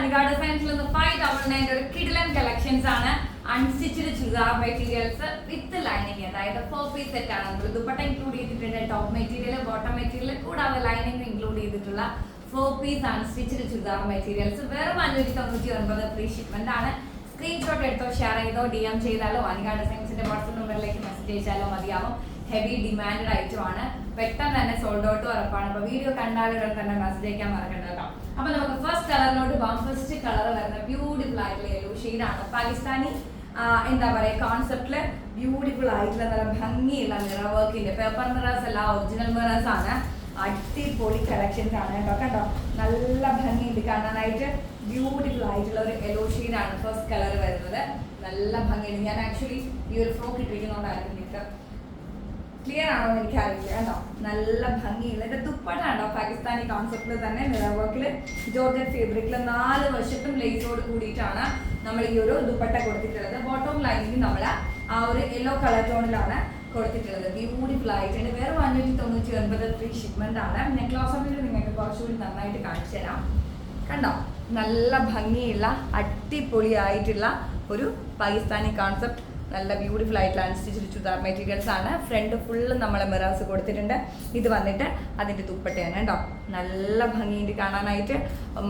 അനികാ ഡിസൈൻസിൽ നിന്ന് five double nine ഒരു കിഡിലൻ കളക്ഷൻസ് ആണ് unstitched churidar materials with lining അതായത് ഫോർ പീസ് സെറ്റ് ആണ്. നമ്മൾ ദുപ്പട്ട ഇൻക്ലൂഡ് ചെയ്തിട്ടുണ്ട്. ടോപ്പ് മെറ്റീരിയൽ ബോട്ടം മെറ്റീരിയൽ കൂടാതെ ലൈനിങ് ഇൻക്ലൂഡ് ചെയ്തിട്ടുള്ള four piece unstitched churidar materials വെറും അഞ്ഞൂറ്റി തൊണ്ണൂറ്റി ഒൻപത് ഫ്രീ ഷിപ്മെന്റ് ആണ്. സ്ക്രീൻഷോട്ട് എടുത്തോ ഷെയർ ചെയ്തോ ഡി എം ചെയ്താലോ അനികാ ഡിസൈൻസിന്റെ വാട്സപ്പ് നമ്പറിലേക്ക് മെസ്സേജ് അയച്ചാലോ മതിയാവും. ഹെവി ഡിമാൻഡ് ആണ്. പെട്ടെന്ന് തന്നെ സോൾഡ് ഔട്ട് ഉറപ്പാണ്. അപ്പൊ വീഡിയോ കണ്ടാലുടൻ തന്നെ മെസ്സേജ് അയക്കാൻ മറക്കണ്ട കേട്ടോ അപ്പൊ നമുക്ക് ഫസ്റ്റ് കളറിനോട് പോകാം ഫസ്റ്റ് കളർ വരുന്ന ബ്യൂട്ടിഫുൾ ആയിട്ടുള്ള യെല്ലോ ആണ്. പാകിസ്ഥാനി എന്താ പറയാ കോൺസെപ്റ്റിൽ ബ്യൂട്ടിഫുൾ ആയിട്ടുള്ള നല്ല ഭംഗിയുള്ള മിറർ വർക്കിന്റെ പേപ്പർ മിറേഴ്സ് അല്ല ഒറിജിനൽ മിറേഴ്സ് ആണ്. അടിപൊളി കളക്ഷൻസ് ആണ് കേട്ടോ. കണ്ടോ? നല്ല ഭംഗിയുണ്ട്. കാണാനായിട്ട് ബ്യൂട്ടിഫുൾ ആയിട്ടുള്ള ഒരു യെല്ലോ ആണ് ഫസ്റ്റ് കളർ വരുന്നത്. നല്ല ഭംഗിയുണ്ട്. ഞാൻ ആക്ച്വലി ഈ ഒരു ഫ്രോക്ക് ഇട്ടിരിക്കുന്നതുകൊണ്ടായിരുന്നു നിങ്ങൾക്ക് ക്ലിയർ ആണോ എന്ന് എനിക്കറിയില്ല കേട്ടോ. നല്ല ഭംഗിയുള്ള ഇത് കേട്ടോ പാകിസ്ഥാനി കോൺസെപ്റ്റിൽ തന്നെ മിറർ വർക്കിൽ ഫേബ്രിക്കിൽ നാല് വശത്തും ലേസോട് കൂടിയിട്ടാണ് നമ്മൾ ഈ ഒരു ദുപ്പട്ട കൊടുത്തിട്ടുള്ളത്. ബോട്ടം ലൈനിങ് നമ്മൾ ആ ഒരു യെല്ലോ കളർ ടോണിലാണ് കൊടുത്തിട്ടുള്ളത്. ബ്യൂട്ടിഫുൾ ആയിട്ടുണ്ട്. വേറെ അഞ്ഞൂറ്റി തൊണ്ണൂറ്റി ഒൻപത് ത്രീ ഷിപ്മെന്റ് ആണ്. അപ്പിൽ നിങ്ങൾക്ക് കുറച്ചുകൂടി നന്നായിട്ട് കാണിച്ചു തരാം. കണ്ടോ? നല്ല ഭംഗിയുള്ള അടിപൊളിയായിട്ടുള്ള ഒരു പാകിസ്ഥാനി കോൺസെപ്റ്റ് നല്ല ബ്യൂട്ടിഫുൾ ആയിട്ടുള്ള അൺസ്റ്റിച്ച് ചുരിദാർ മെറ്റീരിയൽസ് ആണ്. ഫ്രണ്ട് ഫുള്ള് നമ്മളെ മിറാസ് കൊടുത്തിട്ടുണ്ട്. ഇത് വന്നിട്ട് അതിന്റെ തുപ്പട്ടയാണ് കേട്ടോ. നല്ല ഭംഗിയുണ്ട് കാണാനായിട്ട്.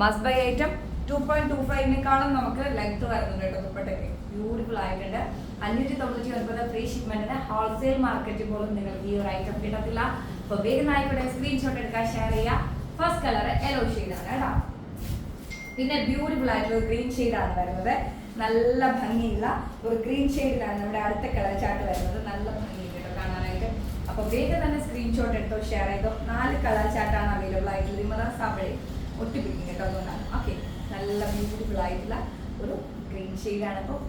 Must buy item two point two ഫൈവിനേക്കാളും നമുക്ക് ലെങ്ത് വരുന്നുണ്ട് കേട്ടോ തുപ്പട്ടയ്ക്ക് ബ്യൂട്ടിഫുൾ ആയിട്ടുണ്ട്. അഞ്ഞൂറ്റി തൊണ്ണൂറ്റി ഒൻപത് ഫ്രീ ഷിപ്മെന്റിന് ഹോൾസെയിൽ മാർക്കറ്റ് പോലും നിങ്ങൾക്ക് ഈ ഒരു ഐറ്റം കിട്ടത്തില്ല. അപ്പൊ വേഗം ആയിക്കോട്ടെ സ്ക്രീൻഷോട്ട് എടുക്കാൻ ഷെയർ ചെയ്യുക ഫസ്റ്റ് കളർ യെല്ലോ ഷെയ്ഡാണ് കേട്ടോ. പിന്നെ ബ്യൂട്ടിഫുൾ ആയിട്ടുള്ള ഗ്രീൻ ഷെയ്ഡാണ് വരുന്നത്. നല്ല ഭംഗിയുള്ള ഒരു ഗ്രീൻ ഷെയ്ഡിലാണ് നമ്മുടെ അടുത്ത കളർ ചാർട്ട് വരുന്നത്. നല്ല ഭംഗിയുണ്ട് കേട്ടോ കാണാനായിട്ട്. അപ്പോൾ വേഗം തന്നെ സ്ക്രീൻഷോട്ട് എടുത്തോ ഷെയർ ചെയ്തോ. നാല് കളർ ചാർട്ടാണ് അവൈലബിൾ ആയിട്ടുള്ളത്. ഇമറ സാപ്പഴേ ഒട്ടിപ്പിടിക്കും കേട്ടോ അതുകൊണ്ടാണ്. ഓക്കെ നല്ല ബ്യൂട്ടിഫുൾ ആയിട്ടുള്ള ഒരു ഗ്രീൻ ഷെയ്ഡാണ് അപ്പോൾ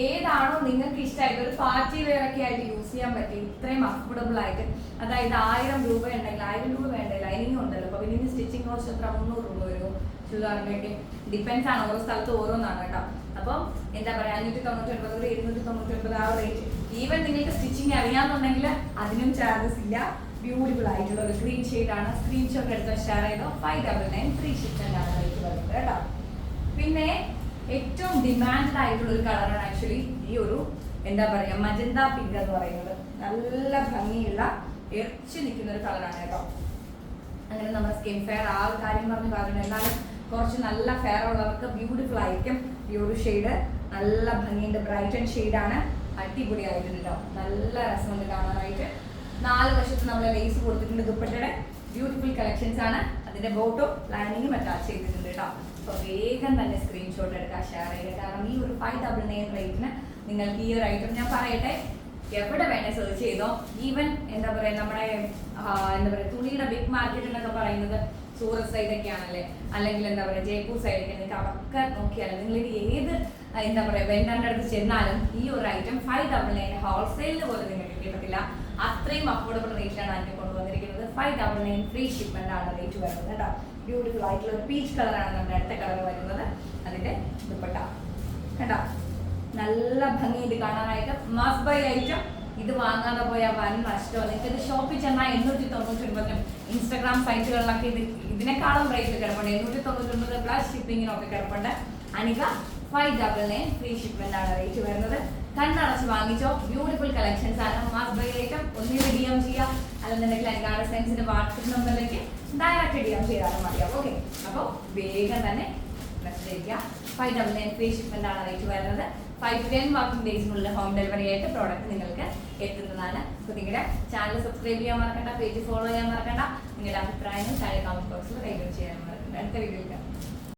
ഏതാണോ നിങ്ങൾക്ക് ഇഷ്ടമായിട്ട് ഒരു പാർട്ടി വെയർ ഒക്കെ ആയിട്ട് യൂസ് ചെയ്യാൻ പറ്റും ഇത്രയും അഫോർഡബിൾ ആയിട്ട് അതായത് ആയിരം രൂപ ഉണ്ടെങ്കിൽ ആയിരം രൂപ വേണ്ട? ലൈനിങ് ഉണ്ടല്ലോ. അപ്പൊ പിന്നെ സ്റ്റിച്ചിങ് കോസ്റ്റ് എത്ര? മുന്നൂറ് രൂപ വരുമോ ചുരിദാറിന്റെയൊക്കെ ഡിപ്പെൻസ് ആണ്. ഓരോ സ്ഥലത്ത് ഓരോന്നാണ് കേട്ടോ. അപ്പം എന്താ പറയാ അഞ്ഞൂറ്റി തൊണ്ണൂറ്റി ഒൻപത് ഒരു ഇരുന്നൂറ്റി തൊണ്ണൂറ്റി ഒൻപത് ആ റേറ്റ് ഈവൻ നിങ്ങൾക്ക് സ്റ്റിച്ചിങ് അറിയാന്നുണ്ടെങ്കിൽ അതിനും ചാർജസ് ഇല്ല. ബ്യൂട്ടിഫുൾ ആയിട്ടുള്ള ഒരു ഗ്രീൻ ആണ്. സ്ക്രീൻഷോട്ട് എടുത്ത് ഷെയർ ചെയ്തോ. Five double nine free shipment ആണ് റേറ്റ് വരുന്നത് കേട്ടോ. പിന്നെ ഏറ്റവും ഡിമാൻഡ് ആയിട്ടുള്ള ഒരു കളറാണ് ആക്ച്വലി ഈ ഒരു എന്താ പറയാ മജന്ത പിങ്ക് എന്ന് പറയുന്നത്. നല്ല ഭംഗിയുള്ള എറിച്ച് നിൽക്കുന്ന ഒരു കളറാണ് കേട്ടോ. അങ്ങനെ നമ്മുടെ സ്കിൻ ഫെയർ ആ കാര്യം പറഞ്ഞ് പറഞ്ഞു എന്നാലും കുറച്ച് നല്ല ഫെയർ ഉള്ളവർക്ക് ബ്യൂട്ടിഫുൾ ആയിരിക്കും. ഈ ഒരു ഷെയ്ഡ് നല്ല ഭംഗിയുണ്ട്. ബ്രൈറ്റ് ആൻഡ് ഷെയ്ഡാണ് അടിപൊളി ആയിട്ടുണ്ട് കേട്ടോ നല്ല രസമുണ്ട് കാണാനായിട്ട്. നാല് വശത്ത് നമ്മൾ ലേസ് കൊടുത്തിട്ടുണ്ട് ദുപ്പട്ടയുടെ. ബ്യൂട്ടിഫുൾ കളക്ഷൻസ് ആണ്. അതിന്റെ ബോട്ടും ലൈനിങ്ങും അറ്റാച്ച് ചെയ്തിട്ടുണ്ട് കേട്ടോ അപ്പോൾ വേഗം തന്നെ സ്ക്രീൻഷോട്ട് എടുക്കുക ഷെയർ ചെയ്യുക. കാരണം ഈ ഒരു ഫൈവ് ഡബിൾ നയൻ റേറ്റിന് നിങ്ങൾക്ക് ഈ ഒരു ഐറ്റം ഞാൻ പറയട്ടെ. എവിടെ വേണേ സെർച്ച് ചെയ്തോ. ഈവൻ എന്താ പറയാ നമ്മുടെ എന്താ പറയാ തുണിയുടെ ബിഗ് മാർക്കറ്റ് എന്നൊക്കെ പറയുന്നത് സൂറത്ത് സൈഡൊക്കെ ആണല്ലേ അല്ലെങ്കിൽ എന്താ പറയുക ജയ്പൂർ സൈഡൊക്കെ നിങ്ങൾക്ക് അതൊക്കെ നോക്കിയാൽ നിങ്ങൾ ഏത് എന്താ പറയുക വെണ്ടറിന്റെ അടുത്ത് ചെന്നാലും ഈ ഒരു ഐറ്റം ഫൈവ് ഡബിൾ നയൻ ഹോൾസെയിലിന് പോലും നിങ്ങൾക്ക് കിട്ടത്തില്ല അത്രയും അഫോർഡബിൾ റേറ്റിലാണ് അതിന് കൊണ്ടുവന്നിരിക്കുന്നത്. Five double nine free shipment ആണ് റേറ്റ് വരുന്നത് കേട്ടോ. ബ്യൂട്ടിഫുൾ ആയിട്ടുള്ള ഒരു പീച്ച് കളറാണ് നമ്മുടെ അടുത്ത കളർ വരുന്നത്. അതിന്റെ ദുപ്പട്ട. കേട്ടോ. നല്ല ഭംഗി ഇത് കാണാനായിട്ട് മസ്റ്റ് ബൈ ഐറ്റം ഇത് വാങ്ങാതെ പോയാൽ വൻ നഷ്ടമോ നിങ്ങൾക്ക് ഇത് ഷോപ്പിൽ ചെന്നാൽ എണ്ണൂറ്റി തൊണ്ണൂറ്റി ഒൻപതിനും ഇൻസ്റ്റാഗ്രാം സൈറ്റുകളിലൊക്കെ ഇത് ഇതിനേക്കാളും റേറ്റ് കിടപ്പുണ്ട്. എണ്ണൂറ്റി തൊണ്ണൂറ്റി ഒൻപത് പ്ലസ് ഷിപ്പിങ്ങിനൊക്കെ കിടപ്പുണ്ട്. Anika five double nine free shipment ആണ് റേറ്റ് വരുന്നത്. കണ്ണടച്ച് വാങ്ങിച്ചോ. ബ്യൂട്ടിഫുൾ കളക്ഷൻസ് ആണ്. മാസ് ബൈ ഐറ്റം ഒന്നിന് ഡി എം ചെയ്യാം. അല്ലെന്നുണ്ടെങ്കിൽ അനികാട് സയൻസിന്റെ വാട്സപ്പ് നമ്പറിലേക്ക് ഡയറക്റ്റ് ഡി എം ചെയ്താലും മതിയാവും. ഓക്കെ അപ്പോൾ വേഗം തന്നെ മെസ്സേജ് ചെയ്യുക five double nine free shipment ആണ് റേറ്റ് വരുന്നത്. ഫൈവ് ടു ടെൻ വർക്കിംഗ് ഡേയ്സിനുള്ളിൽ ഹോം ഡെലിവറി ആയിട്ട് പ്രോഡക്റ്റ് നിങ്ങൾക്ക് എത്തുന്നതാണ്. അപ്പോൾ നിങ്ങളുടെ ചാനൽ സബ്സ്ക്രൈബ് ചെയ്യാൻ മറക്കണ്ട പേജ് ഫോളോ ചെയ്യാൻ മറക്കണ്ട. നിങ്ങളുടെ അഭിപ്രായങ്ങൾ താഴെ കമന്റ് ബോക്സിൽ കൈകാര്യം ചെയ്യാൻ മറക്കണ്ട. അടുത്ത വീഡിയോയിൽ